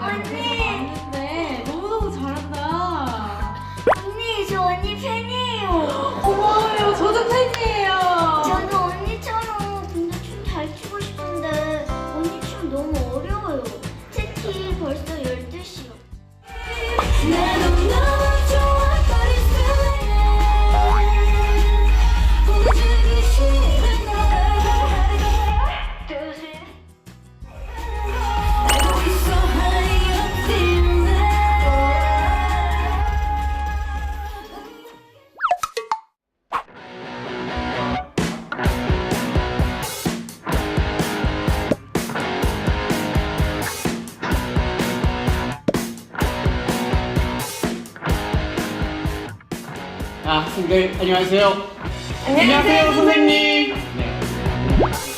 언니! 네, 너무너무 잘한다. 언니, 저 언니 팬이에요. 고마워요. 저도 팬이에요. 저도 네, 안녕하세요. 안녕하세요, 선생님. 네.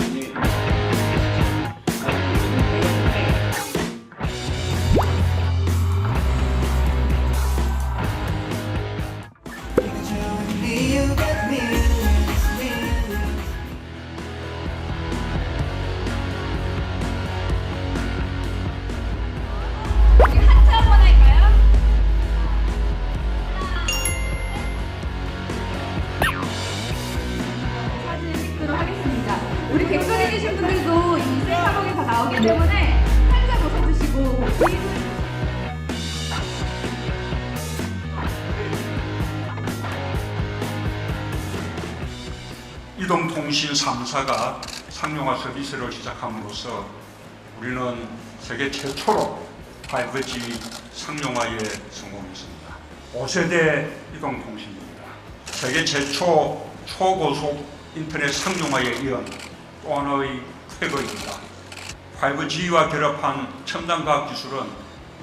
때문에 살짝 웃어주시고 이동통신 3사가 상용화 서비스를 시작함으로써 우리는 세계 최초로 5G 상용화에 성공했습니다. 5세대 이동통신입니다. 세계 최초 초고속 인터넷 상용화에 이은 또 하나의 쾌거입니다. 5G와 결합한 첨단 과학 기술은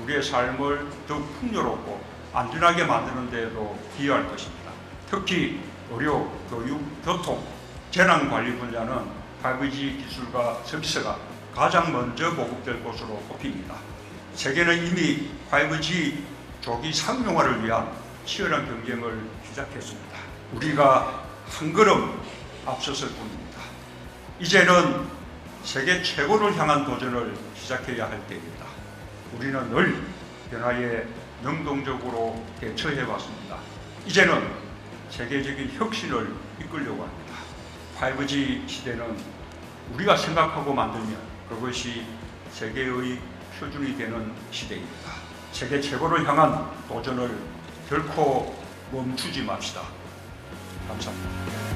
우리의 삶을 더욱 풍요롭고 안전하게 만드는 데에도 기여할 것입니다. 특히 의료, 교육, 교통, 재난 관리 분야는 5G 기술과 서비스가 가장 먼저 보급될 것으로 꼽힙니다. 세계는 이미 5G 조기 상용화를 위한 치열한 경쟁을 시작했습니다. 우리가 한 걸음 앞섰을 뿐입니다. 이제는 세계 최고를 향한 도전을 시작해야 할 때입니다. 우리는 늘 변화에 능동적으로 대처해 왔습니다. 이제는 세계적인 혁신을 이끌려고 합니다. 5G 시대는 우리가 생각하고 만들면 그것이 세계의 표준이 되는 시대입니다. 세계 최고를 향한 도전을 결코 멈추지 맙시다. 감사합니다.